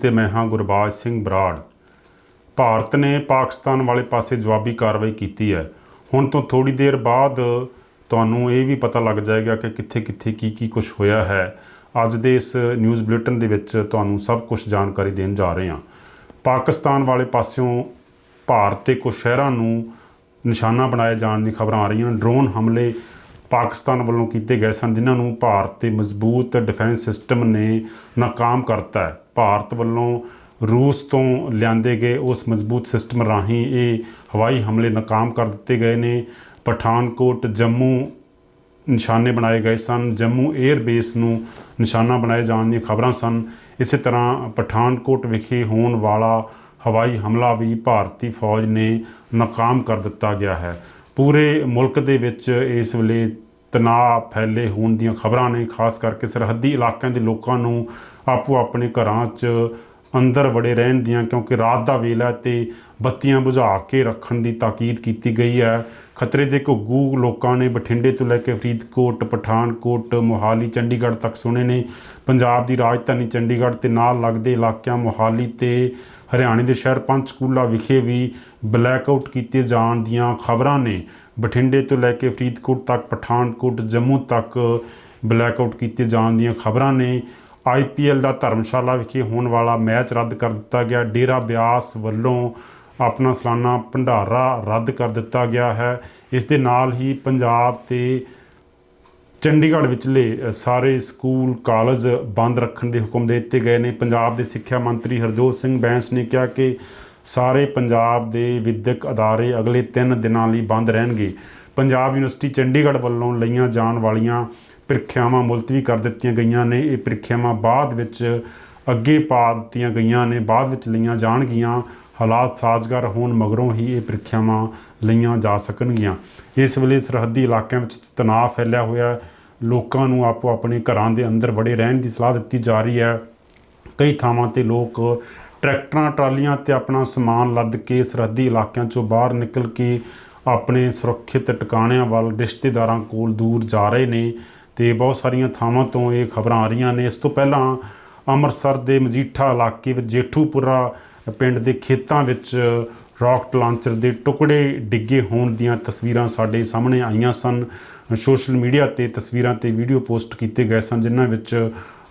ਤੇ ਮੈਂ ਹਾਂ ਗੁਰਬਾਜ ਸਿੰਘ ਬਰਾੜ। ਭਾਰਤ ਨੇ ਪਾਕਿਸਤਾਨ ਵਾਲੇ ਪਾਸੇ ਜਵਾਬੀ ਕਾਰਵਾਈ ਕੀਤੀ ਹੈ। ਹੁਣ ਤੋਂ ਥੋੜੀ ਦੇਰ ਬਾਅਦ ਤੁਹਾਨੂੰ ਇਹ ਵੀ ਪਤਾ ਲੱਗ ਜਾਏਗਾ ਕਿ ਕਿੱਥੇ ਕਿੱਥੇ ਕੀ ਕੀ ਕੁਝ ਹੋਇਆ ਹੈ। ਅੱਜ ਦੇ ਇਸ ਨਿਊਜ਼ ਬੁਲੇਟਿਨ ਦੇ ਵਿੱਚ ਤੁਹਾਨੂੰ ਸਭ ਕੁਝ ਜਾਣਕਾਰੀ ਦੇਣ ਜਾ ਰਹੇ ਹਾਂ। ਪਾਕਿਸਤਾਨ ਵਾਲੇ ਪਾਸਿਓਂ ਭਾਰਤ ਦੇ ਕੁਝ ਸ਼ਹਿਰਾਂ ਨੂੰ ਨਿਸ਼ਾਨਾ ਬਣਾਏ ਜਾਣ ਦੀ ਖਬਰਾਂ ਆ ਰਹੀਆਂ ਹਨ ਡਰੋਨ ਹਮਲੇ ਪਾਕਿਸਤਾਨ ਵੱਲੋਂ ਕੀਤੇ ਗਏ ਸਨ, ਜਿਨ੍ਹਾਂ ਨੂੰ ਭਾਰਤ ਦੇ ਮਜ਼ਬੂਤ ਡਿਫੈਂਸ ਸਿਸਟਮ ਨੇ ਨਾਕਾਮ ਕਰਤਾ ਹੈ। ਭਾਰਤ ਵੱਲੋਂ ਰੂਸ ਤੋਂ ਲਿਆਂਦੇ ਗਏ ਉਸ ਮਜ਼ਬੂਤ ਸਿਸਟਮ ਰਾਹੀਂ ਇਹ ਹਵਾਈ ਹਮਲੇ ਨਾਕਾਮ ਕਰ ਦਿੱਤੇ ਗਏ ਨੇ। ਪਠਾਨਕੋਟ, ਜੰਮੂ ਨਿਸ਼ਾਨੇ ਬਣਾਏ ਗਏ ਸਨ। ਜੰਮੂ 에ਅਰ ਬੇਸ ਨੂੰ ਨਿਸ਼ਾਨਾ ਬਣਾਏ ਜਾਣ ਦੀਆਂ ਖਬਰਾਂ ਸਨ। ਇਸੇ ਤਰ੍ਹਾਂ ਪਠਾਨਕੋਟ ਵਿਖੇ ਹੋਣ ਵਾਲਾ ਹਵਾਈ ਹਮਲਾ ਵੀ ਭਾਰਤੀ ਫੌਜ ਨੇ ਨਾਕਾਮ ਕਰ ਦਿੱਤਾ ਗਿਆ ਹੈ। ਪੂਰੇ ਮੁਲਕ ਦੇ ਵਿੱਚ ਇਸ ਵੇਲੇ ਤਣਾਅ ਫੈਲੇ ਹੋਣ ਦੀਆਂ ਖਬਰਾਂ ਨੇ, ਖਾਸ ਕਰਕੇ ਸਰਹੱਦੀ ਇਲਾਕਿਆਂ ਦੇ ਲੋਕਾਂ ਨੂੰ ਆਪੋ ਆਪਣੇ ਘਰਾਂ 'ਚ ਅੰਦਰ ਵੜੇ ਰਹਿਣ ਦੀਆਂ, ਕਿਉਂਕਿ ਰਾਤ ਦਾ ਵੇਲਾ ਹੈ ਤੇ ਬੱਤੀਆਂ ਬੁਝਾ ਕੇ ਰੱਖਣ ਦੀ ਤਾਕੀਦ ਕੀਤੀ ਗਈ ਹੈ। ਖਤਰੇ ਦੇ ਘੁੱਗੂ ਲੋਕਾਂ ਨੇ ਬਠਿੰਡੇ ਤੋਂ ਲੈ ਕੇ ਫਰੀਦਕੋਟ, ਪਠਾਨਕੋਟ, ਮੋਹਾਲੀ, ਚੰਡੀਗੜ੍ਹ ਤੱਕ ਸੁਣੇ ਨੇ। ਪੰਜਾਬ ਦੀ ਰਾਜਧਾਨੀ ਚੰਡੀਗੜ੍ਹ ਤੇ ਨਾਲ ਲੱਗਦੇ ਇਲਾਕਿਆਂ ਮੋਹਾਲੀ ਤੇ ਹਰਿਆਣੇ ਦੇ ਸ਼ਹਿਰ ਪੰਚਕੂਲਾ ਵਿਖੇ ਵੀ ਬਲੈਕ ਆਊਟ ਕੀਤੇ ਜਾਣ ਦੀਆਂ ਖਬਰਾਂ ਨੇ। ਬਠਿੰਡੇ ਤੋਂ ਲੈ ਕੇ ਫਰੀਦਕੋਟ ਤੱਕ, ਪਠਾਨਕੋਟ, ਜੰਮੂ ਤੱਕ ਬਲੈਕ ਆਊਟ ਕੀਤੇ ਜਾਣ ਦੀਆਂ ਖਬਰਾਂ ਨੇ। ਆਈਪੀਐਲ ਦਾ ਧਰਮਸ਼ਾਲਾ ਵਿਖੇ ਹੋਣ ਵਾਲਾ ਮੈਚ ਰੱਦ ਕਰ ਦਿੱਤਾ ਗਿਆ। ਡੇਰਾ ਬਿਆਸ ਵੱਲੋਂ ਆਪਣਾ ਸਾਲਾਨਾ ਭੰਡਾਰਾ ਰੱਦ ਕਰ ਦਿੱਤਾ ਗਿਆ ਹੈ। ਇਸ ਦੇ ਨਾਲ ਹੀ ਪੰਜਾਬ ਤੇ ਚੰਡੀਗੜ੍ਹ ਵਿਚਲੇ ਸਾਰੇ ਸਕੂਲ, ਕਾਲਜ ਬੰਦ ਰੱਖਣ ਦੇ ਹੁਕਮ ਦੇ ਦਿੱਤੇ ਗਏ ਨੇ। ਪੰਜਾਬ ਦੇ ਸਿੱਖਿਆ ਮੰਤਰੀ ਹਰਜੋਤ ਸਿੰਘ ਬੈਂਸ ਨੇ ਕਿਹਾ ਕਿ ਸਾਰੇ ਪੰਜਾਬ ਦੇ ਵਿਦਿਅਕ ਅਦਾਰੇ ਅਗਲੇ 3 ਦਿਨਾਂ ਲਈ ਬੰਦ ਰਹਿਣਗੇ। ਪੰਜਾਬ ਯੂਨੀਵਰਸਿਟੀ ਚੰਡੀਗੜ੍ਹ ਵੱਲੋਂ ਲਈਆਂ ਜਾਣ ਵਾਲੀਆਂ ਪ੍ਰੀਖਿਆਵਾਂ ਮੁਲਤਵੀ ਕਰ ਦਿੱਤੀਆਂ ਗਈਆਂ ਨੇ। ਇਹ ਪ੍ਰੀਖਿਆਵਾਂ ਬਾਅਦ ਵਿੱਚ ਅੱਗੇ ਪਾ ਦਿੱਤੀਆਂ ਗਈਆਂ ਨੇ। ਬਾਅਦ ਵਿੱਚ ਲਈਆਂ ਜਾਣਗੀਆਂ। ਹਾਲਾਤ ਸਾਜ਼ਗਾਰ ਹੋਣ ਮਗਰੋਂ ਹੀ ਇਹ ਪ੍ਰੀਖਿਆਵਾਂ ਲਈਆਂ ਜਾ ਸਕਣਗੀਆਂ। ਇਸ ਵੇਲੇ ਸਰਹੱਦੀ ਇਲਾਕਿਆਂ ਵਿੱਚ ਤਣਾਅ ਫੈਲਿਆ ਹੋਇਆ ਲੋਕਾਂ ਨੂੰ ਆਪੋ ਆਪਣੇ ਘਰਾਂ ਦੇ ਅੰਦਰ ਵੜੇ ਰਹਿਣ ਦੀ ਸਲਾਹ ਦਿੱਤੀ ਜਾ ਰਹੀ ਹੈ। ਕਈ ਥਾਵਾਂ ਤੇ ਲੋਕ ਟਰੈਕਟਰਾਂ, ਟਰਾਲੀਆਂ ਤੇ ਆਪਣਾ ਸਮਾਨ ਲੱਦ ਕੇ ਸਰਹੱਦੀ ਇਲਾਕਿਆਂ ਚੋਂ ਬਾਹਰ ਨਿਕਲ ਕੇ ਆਪਣੇ ਸੁਰੱਖਿਅਤ ਟਿਕਾਣਿਆਂ ਵੱਲ ਰਿਸ਼ਤੇਦਾਰਾਂ ਕੋਲ ਦੂਰ ਜਾ ਰਹੇ ਨੇ ਤੇ ਬਹੁਤ ਸਾਰੀਆਂ ਥਾਵਾਂ ਤੋਂ ਇਹ ਖਬਰਾਂ ਆ ਰਹੀਆਂ ਨੇ। ਇਸ ਤੋਂ ਪਹਿਲਾਂ ਅੰਮ੍ਰਿਤਸਰ ਦੇ ਮਜੀਠਾ ਇਲਾਕੇ ਵਿੱਚ ਜੇਠੂਪੁਰਾ ਪਿੰਡ ਦੇ ਖੇਤਾਂ ਵਿੱਚ ਰਾਕਟ ਲਾਂਚਰ ਦੇ ਟੁਕੜੇ ਡਿੱਗੇ ਹੋਣ ਦੀਆਂ ਤਸਵੀਰਾਂ ਸਾਡੇ ਸਾਹਮਣੇ ਆਈਆਂ ਸਨ। ਸੋਸ਼ਲ ਮੀਡੀਆ ਤੇ ਤਸਵੀਰਾਂ ਤੇ ਵੀਡੀਓ ਪੋਸਟ ਕੀਤੇ ਗਏ ਸਨ, ਜਿਨ੍ਹਾਂ ਵਿੱਚ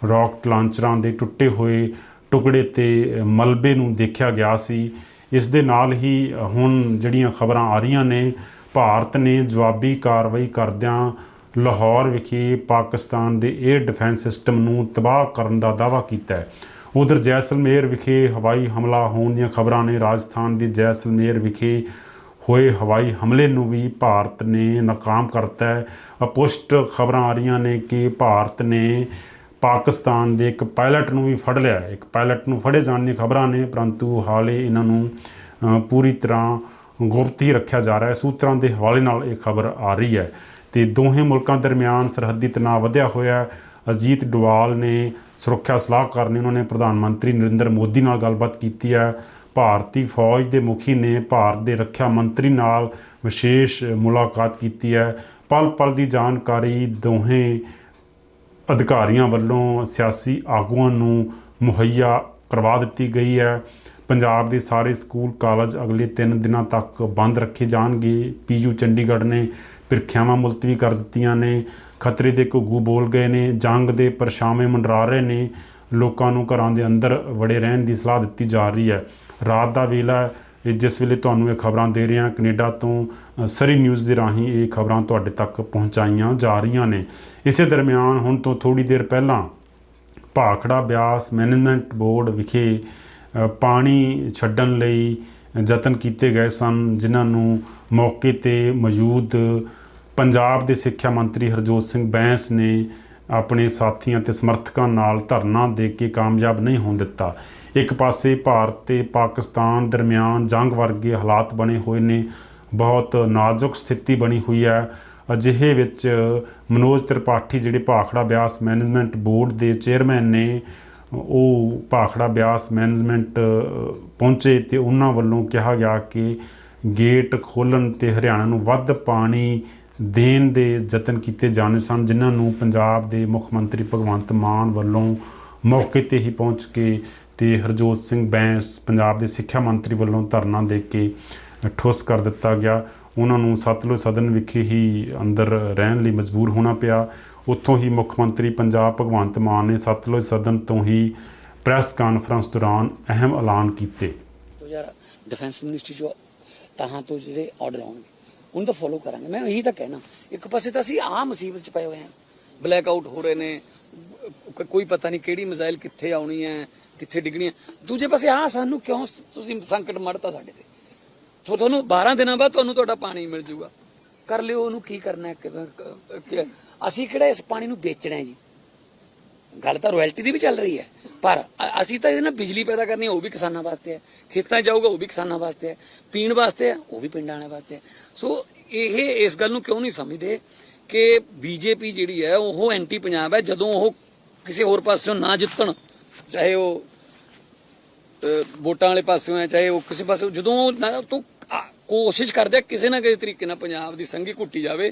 ਰਾਕਟ ਲਾਂਚਰਾਂ ਦੇ ਟੁੱਟੇ ਹੋਏ ਟੁਕੜੇ ਤੇ ਮਲਬੇ ਨੂੰ ਦੇਖਿਆ ਗਿਆ ਸੀ। ਇਸ ਦੇ ਨਾਲ ਹੀ ਹੁਣ ਜਿਹੜੀਆਂ ਖਬਰਾਂ ਆ ਰਹੀਆਂ ਨੇ, ਭਾਰਤ ਨੇ ਜਵਾਬੀ ਕਾਰਵਾਈ ਕਰਦਿਆਂ ਲਾਹੌਰ ਵਿਖੇ ਪਾਕਿਸਤਾਨ ਦੇ 에ਅਰ ਡਿਫੈਂਸ ਸਿਸਟਮ ਨੂੰ ਤਬਾਹ ਕਰਨ ਦਾ ਦਾਅਵਾ ਕੀਤਾ ਹੈ। ਉਧਰ ਜੈਸਲਮੇਰ ਵਿਖੇ ਹਵਾਈ ਹਮਲਾ ਹੋਣ ਦੀਆਂ ਖਬਰਾਂ ਨੇ ਰਾਜਸਥਾਨ ਦੇ ਜੈਸਲਮੇਰ ਵਿਖੇ ਹੋਏ ਹਵਾਈ ਹਮਲੇ ਨੂੰ ਵੀ ਭਾਰਤ ਨੇ ਨਾਕਾਮ ਕਰਤਾ ਹੈ। ਅਪੁਸ਼ਟ ਖਬਰਾਂ ਆ ਰਹੀਆਂ ਨੇ ਕਿ ਭਾਰਤ ਨੇ ਪਾਕਿਸਤਾਨ ਦੇ ਇੱਕ ਪਾਇਲਟ ਨੂੰ ਵੀ ਫੜ ਲਿਆ ਇੱਕ ਪਾਇਲਟ ਨੂੰ ਫੜੇ ਜਾਣ ਦੀਆਂ ਖਬਰਾਂ ਨੇ, ਪਰੰਤੂ ਹਾਲੇ ਇਹਨਾਂ ਨੂੰ ਪੂਰੀ ਤਰ੍ਹਾਂ ਗੁਪਤ ਹੀ ਰੱਖਿਆ ਜਾ ਰਿਹਾ ਹੈ। ਸੂਤਰਾਂ ਦੇ ਹਵਾਲੇ ਨਾਲ ਇਹ ਖਬਰ ਆ ਰਹੀ ਹੈ ਤੇ ਦੋਹੇ ਮੁਲਕਾਂ ਦਰਮਿਆਨ ਸਰਹੱਦੀ ਤਣਾਅ ਵਧਿਆ ਹੋਇਆ ਹੈ। ਅਜੀਤ ਡੋਵਾਲ ਨੇ ਸੁਰੱਖਿਆ ਸਲਾਹਕਾਰ ਨੇ ਉਹਨਾਂ ਨੇ ਪ੍ਰਧਾਨ ਮੰਤਰੀ ਨਰਿੰਦਰ ਮੋਦੀ ਨਾਲ ਗੱਲਬਾਤ ਕੀਤੀ ਹੈ। ਭਾਰਤੀ ਫੌਜ ਦੇ ਮੁਖੀ ਨੇ ਭਾਰਤ ਦੇ ਰੱਖਿਆ ਮੰਤਰੀ ਨਾਲ ਵਿਸ਼ੇਸ਼ ਮੁਲਾਕਾਤ ਕੀਤੀ ਹੈ। ਪਲ ਪਲ ਦੀ ਜਾਣਕਾਰੀ ਦੋਹੇ ਅਧਿਕਾਰੀਆਂ ਵੱਲੋਂ ਸਿਆਸੀ ਆਗੂਆਂ ਨੂੰ ਮੁਹੱਈਆ ਕਰਵਾ ਦਿੱਤੀ ਗਈ ਹੈ। ਪੰਜਾਬ ਦੇ ਸਾਰੇ ਸਕੂਲ, ਕਾਲਜ ਅਗਲੇ 3 ਦਿਨਾਂ ਤੱਕ ਬੰਦ ਰੱਖੇ ਜਾਣਗੇ। ਪੀਯੂ ਚੰਡੀਗੜ੍ਹ ਨੇ ਪ੍ਰੀਖਿਆਵਾਂ ਮੁਲਤਵੀ ਕਰ ਦਿੱਤੀਆਂ ਨੇ, ਖਤਰੇ ਦੇ ਘੁੱਗੂ ਬੋਲ ਗਏ ਨੇ, ਜੰਗ ਦੇ ਪਰਛਾਵੇਂ ਮੰਡਰਾ ਰਹੇ ਨੇ, ਲੋਕਾਂ ਨੂੰ ਘਰਾਂ ਦੇ ਅੰਦਰ ਵੜੇ ਰਹਿਣ ਦੀ ਸਲਾਹ ਦਿੱਤੀ ਜਾ ਰਹੀ ਹੈ। ਰਾਤ ਦਾ ਵੇਲਾ ਇਹ ਜਿਸ ਵੇਲੇ ਤੁਹਾਨੂੰ ਇਹ ਖਬਰਾਂ ਦੇ ਰਹੇ ਹਾਂ ਕੈਨੇਡਾ ਤੋਂ ਸਰੀ ਨਿਊਜ਼ ਦੇ ਰਾਹੀਂ ਇਹ ਖਬਰਾਂ ਤੁਹਾਡੇ ਤੱਕ ਪਹੁੰਚਾਈਆਂ ਜਾ ਰਹੀਆਂ ਨੇ। ਇਸੇ ਦਰਮਿਆਨ ਹੁਣ ਤੋਂ ਥੋੜੀ ਦੇਰ ਪਹਿਲਾਂ ਭਾਖੜਾ ਬਿਆਸ ਮੈਨੇਜਮੈਂਟ ਬੋਰਡ ਵਿਖੇ ਪਾਣੀ ਛੱਡਣ ਲਈ ਯਤਨ ਕੀਤੇ ਗਏ ਸਨ, ਜਿਨ੍ਹਾਂ ਨੂੰ ਮੌਕੇ ਤੇ ਮੌਜੂਦ ਪੰਜਾਬ ਦੇ ਸਿੱਖਿਆ ਮੰਤਰੀ ਹਰਜੋਤ ਸਿੰਘ ਬੈਂਸ ਨੇ ਆਪਣੇ ਸਾਥੀਆਂ ਤੇ ਸਮਰਥਕਾਂ ਨਾਲ ਧਰਨਾ ਦੇ ਕੇ ਕਾਮਯਾਬ ਨਹੀਂ ਹੋਣ ਦਿੱਤਾ। ਇੱਕ ਪਾਸੇ ਭਾਰਤ ਤੇ ਪਾਕਿਸਤਾਨ ਦਰਮਿਆਨ ਜੰਗ ਵਰਗੇ ਹਾਲਾਤ ਬਣੇ ਹੋਏ ਨੇ, ਬਹੁਤ ਨਾਜ਼ੁਕ ਸਥਿਤੀ ਬਣੀ ਹੋਈ ਹੈ। ਅਜਿਹੇ ਵਿੱਚ ਮਨੋਜ ਤ੍ਰਿਪਾਠੀ ਜਿਹੜੇ ਭਾਖੜਾ ਬਿਆਸ ਮੈਨੇਜਮੈਂਟ ਬੋਰਡ ਦੇ ਚੇਅਰਮੈਨ ਨੇ, ਉਹ ਭਾਖੜਾ ਬਿਆਸ ਮੈਨੇਜਮੈਂਟ ਪਹੁੰਚੇ ਤੇ ਉਹਨਾਂ ਵੱਲੋਂ ਕਿਹਾ ਗਿਆ ਕਿ ਗੇਟ ਖੋਲਣ ਤੇ ਹਰਿਆਣਾ ਨੂੰ ਵੱਧ ਪਾਣੀ ਦੇਣ ਦੇ ਯਤਨ ਕੀਤੇ ਜਾਣੇ ਸਨ, ਜਿਨ੍ਹਾਂ ਨੂੰ ਪੰਜਾਬ ਦੇ ਮੁੱਖ ਮੰਤਰੀ ਭਗਵੰਤ ਮਾਨ ਵੱਲੋਂ ਮੌਕੇ ਤੇ ਹੀ ਪਹੁੰਚ ਕੇ ਤੇ ਹਰਜੋਤ ਸਿੰਘ ਬੈਂਸ ਪੰਜਾਬ ਦੇ ਸਿੱਖਿਆ ਮੰਤਰੀ ਵੱਲੋਂ ਧਰਨਾ ਦੇ ਕੇ ਠੁੱਸ ਕਰ ਦਿੱਤਾ ਗਿਆ। ਉਹਨਾਂ ਨੂੰ ਸਤਲੁਜ ਸਦਨ ਵਿਖੇ ਹੀ ਅੰਦਰ ਰਹਿਣ ਲਈ ਮਜਬੂਰ ਹੋਣਾ ਪਿਆ। ਉੱਥੋਂ ਹੀ ਮੁੱਖ ਮੰਤਰੀ ਪੰਜਾਬ ਭਗਵੰਤ ਮਾਨ ਨੇ ਸਤਲੁਜ ਸਦਨ ਤੋਂ ਹੀ ਪ੍ਰੈਸ ਕਾਨਫਰੰਸ ਦੌਰਾਨ ਅਹਿਮ ਐਲਾਨ ਕੀਤੇ। ਤੋ ਡਿਫੈਂਸ ਮਿਨਿਸਟਰੀ ਜੋ ਤਹਾਂ ਤੋਂ ਜਿਹੜੇ ਆਰਡਰ ਆਉਣਗੇ। ਉਹਨੂੰ ਤਾਂ ਫੋਲੋ ਕਰਾਂਗੇ। ਮੈਂ ਇਹੀ ਤਾਂ ਕਹਿਣਾ। ਇੱਕ ਪਾਸੇ ਤਾਂ ਅਸੀਂ ਆਹ ਮੁਸੀਬਤ ਚ ਪਏ ਹੋਏ ਹਾਂ। ਬਲੈਕ ਆਊਟ ਹੋ ਰਹੇ ਨੇ। ਕੋਈ ਪਤਾ ਨਹੀਂ ਕਿਹੜੀ ਮਿਜ਼ਾਈਲ ਕਿੱਥੇ ਆਉਣੀ ਹੈ, ਕਿੱਥੇ ਡਿੱਗਣੀ ਹੈ। ਦੂਜੇ ਪਾਸੇ ਆਹ ਸਾਨੂੰ ਕਿਉਂ ਤੁਸੀਂ ਸੰਕਟ ਮੜਤਾ ਸਾਡੇ ਤੇ। ਤੁਹਾਨੂੰ 12 ਦਿਨਾਂ ਬਾਅਦ ਤੁਹਾਨੂੰ ਤੁਹਾਡਾ ਪਾਣੀ ਮਿਲ ਜਾਊਗਾ ਕਰ ਲਿਓ, ਉਹਨੂੰ ਕੀ ਕਰਨਾ ਹੈ? ਅਸੀਂ ਕਿਹੜਾ ਇਸ ਪਾਣੀ ਨੂੰ ਵੇਚਣਾ ਹੈ ਜੀ? ਗੱਲ ਤਾਂ ਰਾਇਲਟੀ ਦੀ ਵੀ ਚੱਲ ਰਹੀ ਹੈ। ਪਰ ਅਸੀਂ ਤਾਂ ਇਹਦੇ ਨਾਲ ਬਿਜਲੀ ਪੈਦਾ ਕਰਨੀ ਹੈ, ਉਹ ਵੀ ਕਿਸਾਨਾਂ ਵਾਸਤੇ ਹੈ। ਖੇਤਾਂ ਜਾਊਗਾ, ਉਹ ਵੀ ਕਿਸਾਨਾਂ ਵਾਸਤੇ ਹੈ। ਪੀਣ ਵਾਸਤੇ ਹੈ, ਉਹ ਵੀ ਪਿੰਡਾਂ ਵਾਲਿਆਂ ਵਾਸਤੇ ਹੈ। ਸੋ ਇਹ ਇਸ ਗੱਲ ਨੂੰ ਕਿਉਂ ਨਹੀਂ ਸਮਝਦੇ ਕਿ ਬੀਜੇਪੀ ਜਿਹੜੀ ਹੈ, ਉਹ ਐਂਟੀ ਪੰਜਾਬ ਹੈ, ਜਦੋਂ ਉਹ ਕਿਸੇ ਹੋਰ ਪਾਸਿਓਂ ਨਾ ਜਿੱਤਣ, ਚਾਹੇ ਉਹ ਵੋਟਾਂ ਵਾਲੇ ਪਾਸਿਓਂ ਹੈ, ਚਾਹੇ ਉਹ ਕਿਸੇ ਪਾਸਿਓਂ, ਜਦੋਂ ਨਾ ਤੋਂ ਕੋਸ਼ਿਸ਼ ਕਰਦੇ ਕਿਸੇ ਨਾ ਕਿਸੇ ਤਰੀਕੇ ਨਾਲ ਪੰਜਾਬ ਦੀ ਸੰਗੀ ਘੁੱਟੀ ਜਾਵੇ,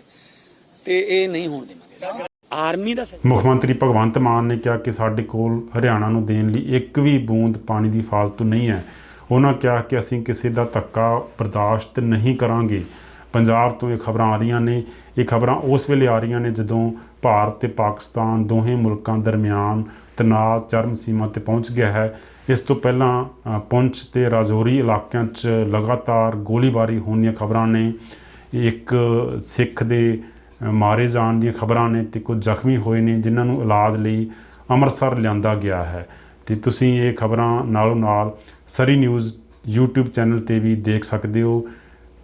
ਤੇ ਇਹ ਨਹੀਂ ਹੋਣ ਦੇਵਾਂਗੇ। ਆਰਮੀ ਦਾ ਮੁੱਖ ਮੰਤਰੀ ਭਗਵੰਤ ਮਾਨ ਨੇ ਕਿਹਾ ਕਿ ਸਾਡੇ ਕੋਲ ਹਰਿਆਣਾ ਨੂੰ ਦੇਣ ਲਈ ਇੱਕ ਵੀ ਬੂੰਦ ਪਾਣੀ ਦੀ ਫਾਲਤੂ ਨਹੀਂ ਹੈ। ਉਹਨਾਂ ਕਿਹਾ ਕਿ ਅਸੀਂ ਕਿਸੇ ਦਾ ਧੱਕਾ ਬਰਦਾਸ਼ਤ ਨਹੀਂ ਕਰਾਂਗੇ। ਪੰਜਾਬ ਤੋਂ ਇਹ ਖਬਰਾਂ ਆ ਰਹੀਆਂ ਨੇ। ਇਹ ਖਬਰਾਂ ਉਸ ਵੇਲੇ ਆ ਰਹੀਆਂ ਨੇ ਜਦੋਂ ਭਾਰਤ ਤੇ ਪਾਕਿਸਤਾਨ ਦੋਹੇ ਮੁਲਕਾਂ ਦਰਮਿਆਨ ਤਣਾਅ, ਚਰਮ ਸੀਮਾ ਤੇ ਪਹੁੰਚ ਗਿਆ ਹੈ। ਇਸ ਤੋਂ ਪਹਿਲਾਂ ਪੁੰਛ ਤੇ ਰਾਜੌਰੀ ਇਲਾਕਿਆਂ 'ਚ ਲਗਾਤਾਰ ਗੋਲੀਬਾਰੀ ਹੋਣ ਦੀਆਂ ਖਬਰਾਂ ਨੇ। ਇੱਕ ਸਿੱਖ ਦੇ ਮਾਰੇ ਜਾਣ ਦੀਆਂ ਖਬਰਾਂ ਨੇ ਤੇ ਕੁਝ ਜ਼ਖਮੀ ਹੋਏ ਨੇ, ਜਿਨ੍ਹਾਂ ਨੂੰ ਇਲਾਜ ਲਈ ਅੰਮ੍ਰਿਤਸਰ ਲਿਆਂਦਾ ਗਿਆ ਹੈ। ਤੇ ਤੁਸੀਂ ਇਹ ਖਬਰਾਂ ਨਾਲੋਂ ਨਾਲ ਸਰੀ ਨਿਊਜ਼ YouTube ਚੈਨਲ ਤੇ ਵੀ ਦੇਖ ਸਕਦੇ ਹੋ।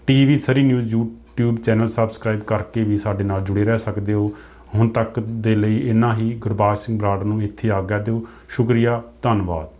TV Surrey news YouTube channel subscribe ਕਰਕੇ ਵੀ ਸਾਡੇ ਨਾਲ ਜੁੜੇ ਰਹਿ ਸਕਦੇ ਹੋ। ਹੁਣ ਤੱਕ ਦੇ ਲਈ ਇੰਨਾ ਹੀ। ਗੁਰਬਾਜ ਸਿੰਘ ਬਰਾੜ ਨੂੰ ਇੱਥੇ ਆਗਿਆ ਦਿਓ। ਸ਼ੁਕਰੀਆ। ਧੰਨਵਾਦ।